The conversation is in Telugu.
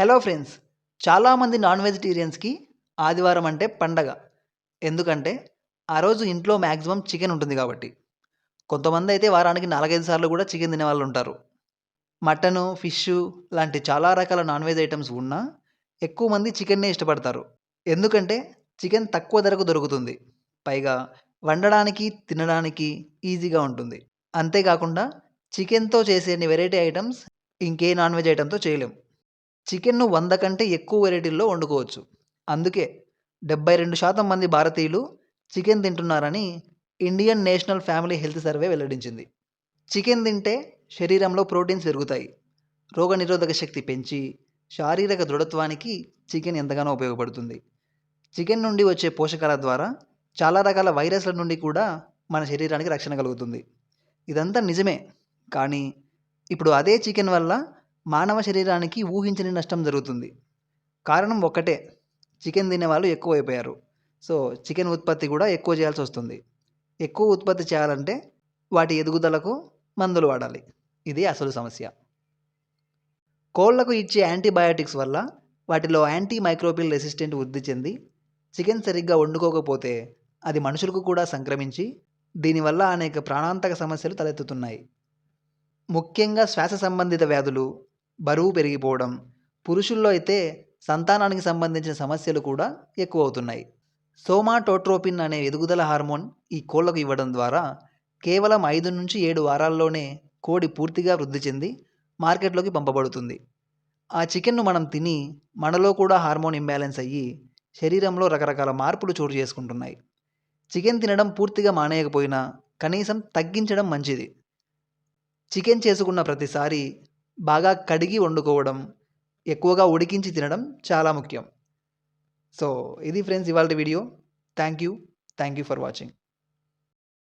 హలో ఫ్రెండ్స్ చాలామంది నాన్ వెజిటేరియన్స్కి ఆదివారం అంటే పండగ. ఎందుకంటే ఆ రోజు ఇంట్లో మ్యాక్సిమం చికెన్ ఉంటుంది కాబట్టి. కొంతమంది అయితే వారానికి నాలుగైదు సార్లు కూడా చికెన్ తినే వాళ్ళు ఉంటారు. మటను ఫిష్ లాంటి చాలా రకాల నాన్ వెజ్ ఐటమ్స్ ఉన్నా ఎక్కువ మంది చికెన్నే ఇష్టపడతారు. ఎందుకంటే చికెన్ తక్కువ ధరకు దొరుకుతుంది. పైగా వండడానికి తినడానికి ఈజీగా ఉంటుంది. అంతేకాకుండా చికెన్తో చేసే వెరైటీ ఐటమ్స్ ఇంకే నాన్ వెజ్ ఐటమ్తో చేయలేం. చికెన్ను వంద కంటే ఎక్కువ వెరైటీల్లో వండుకోవచ్చు. అందుకే డెబ్బై రెండు శాతం మంది భారతీయులు chicken తింటున్నారని Indian national family health survey వెల్లడించింది. చికెన్ తింటే శరీరంలో ప్రోటీన్స్ పెరుగుతాయి. రోగనిరోధక శక్తి పెంచి శారీరక దృఢత్వానికి చికెన్ ఎంతగానో ఉపయోగపడుతుంది. చికెన్ నుండి వచ్చే పోషకాల ద్వారా చాలా రకాల వైరస్ల నుండి కూడా మన శరీరానికి రక్షణ కలుగుతుంది. ఇదంతా నిజమే. కానీ ఇప్పుడు అదే చికెన్ వల్ల మానవ శరీరానికి ఊహించని నష్టం జరుగుతుంది. కారణం ఒక్కటే చికెన్ తినేవాళ్ళు ఎక్కువ అయిపోయారు సో చికెన్ ఉత్పత్తి కూడా ఎక్కువ చేయాల్సి వస్తుంది. ఎక్కువ ఉత్పత్తి చేయాలంటే వాటి ఎదుగుదలకు మందులు వాడాలి. ఇది అసలు సమస్య. కోళ్ళకు ఇచ్చే యాంటీబయాటిక్స్ వల్ల వాటిలో యాంటీ మైక్రోబిల్ రెసిస్టెంట్ వృద్ధి చెంది చికెన్ సరిగ్గా వండుకోకపోతే అది మనుషులకు కూడా సంక్రమించి దీనివల్ల అనేక ప్రాణాంతక సమస్యలు తలెత్తుతున్నాయి. ముఖ్యంగా శ్వాస సంబంధిత వ్యాధులు బరువు పెరిగిపోవడం పురుషుల్లో అయితే సంతానానికి సంబంధించిన సమస్యలు కూడా ఎక్కువ అవుతున్నాయి సోమాటోట్రోపిన్ అనే ఎదుగుదల హార్మోన్ ఈ కోళ్ళకు ఇవ్వడం ద్వారా కేవలం ఐదు నుంచి ఏడు వారాల్లోనే కోడి పూర్తిగా వృద్ధి చెంది మార్కెట్లోకి పంపబడుతుంది. ఆ చికెన్ను మనం తిని మనలో కూడా హార్మోన్ ఇంబ్యాలెన్స్ అయ్యి శరీరంలో రకరకాల మార్పులు చోటు చేసుకుంటున్నాయి. చికెన్ తినడం పూర్తిగా మానేయకపోయినా కనీసం తగ్గించడం మంచిది. చికెన్ చేసుకున్న ప్రతిసారి బాగా కడిగి వండుకోవడం ఎక్కువగా ఉడికించి తినడం చాలా ముఖ్యం. సో ఇది ఫ్రెండ్స్ ఇవాళ video. Thank you thank you for watching.